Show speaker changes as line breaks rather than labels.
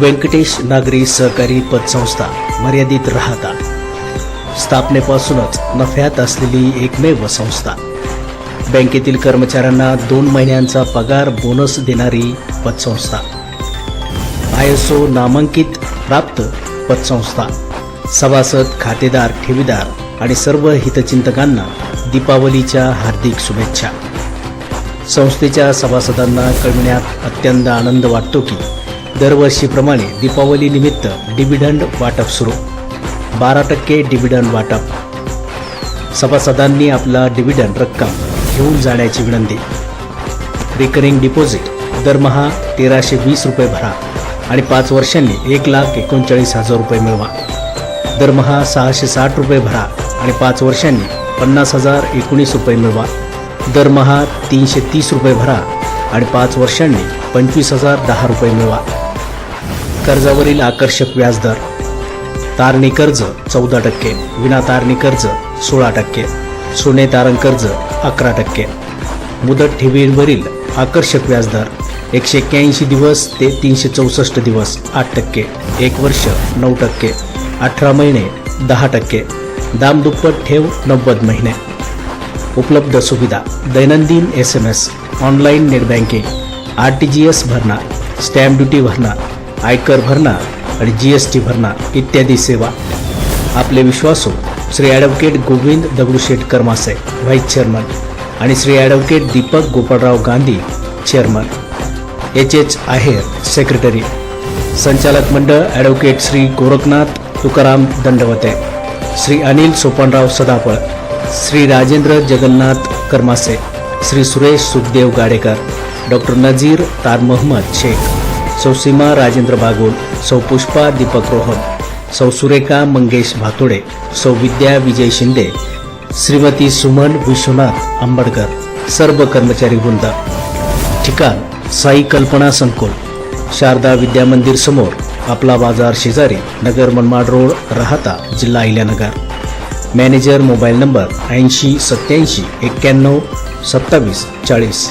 व्यंकटेश नागरी सहकारी पतसंस्था मर्यादित राहता. स्थापनेपासूनच नफ्यात असलेली एकमेव संस्था. बँकेतील कर्मचाऱ्यांना दोन महिन्यांचा पगार बोनस देणारी पतसंस्था. आय एस ओ नामांकित प्राप्त पतसंस्था. सभासद खातेदार ठेवीदार आणि सर्व हितचिंतकांना दीपावलीच्या हार्दिक शुभेच्छा. संस्थेच्या सभासदांना कळविण्यात अत्यंत आनंद वाटतो की दरवर्षीप्रमाणे दीपावली निमित्त डिव्हिडंड वाटप सुरू. बारा टक्के डिव्हिडंड वाटप. सभासदांनी आपला डिव्हिडंड रक्कम घेऊन जाण्याची विनंती. रिकरिंग डिपॉझिट दरमहा तेराशे वीस रुपये भरा आणि पाच वर्षांनी एक लाख एकोणचाळीस हजार रुपये मिळवा. दरमहा सहाशे साठ रुपये भरा आणि पाच वर्षांनी पन्नास हजार एकोणीस रुपये मिळवा. दरमहा तीनशे तीस रुपये भरा आणि पाच वर्षांनी पंचवीस हजार दहा रुपये मिळवा. कर्जावरील आकर्षक व्याजदर. तारणी कर्ज चौदा टक्के विना तारणी कर्ज सोळा टक्के सोने तारण कर्ज अकरा टक्के. मुदत ठेवींवरील आकर्षक व्याजदर एकशे एक्क्याऐंशी दिवस ते तीनशे चौसष्ट दिवस आठ टक्के एक वर्ष नऊ टक्के अठरा महिने दहा टक्के दामदुप्पट ठेव नव्वद महिने. उपलब्ध सुविधा दैनंदिन S M S online net banking R T G S भरणा स्टॅम्प ड्युटी भरणा आयकर भरणा आणि जी एस टी भरणा इत्यादी सेवा. आपले विश्वासू Shri advocate Govind Dagdusheth Karmase vice chairman आणि Shri advocate Deepak Gopalrao Gandhi chairman. H H Aher secretary. संचालक मंडळ ॲडव्होकेट श्री गोरखनाथ तुकाराम दंडवते. श्री अनिल सोपानराव सदापळ श्री राजेंद्र जगन्नाथ कर्मासे श्री सुरेश सुखदेव गाडेकर डॉक्टर नजीर तार मोहम्मद शेख. सौ सीमा राजेंद्र बागुल सौ पुष्पा दीपक रोहन सौ सुरेखा मंगेश भातोडे सौ विद्या विजय शिंदे श्रीमती सुमन विश्वनाथ आंबडकर सर्व कर्मचारी वृंद. ठिकाण साई कल्पना संकुल शारदा विद्या मंदिर समोर आपला बाजार शेजारी नगर मनमाड रोड राहता जिल्हा अहिल्यानगर. मॅनेजर मोबाईल नंबर ऐंशी सत्याऐंशी एक्क्याण्णव सत्तावीस चाळीस.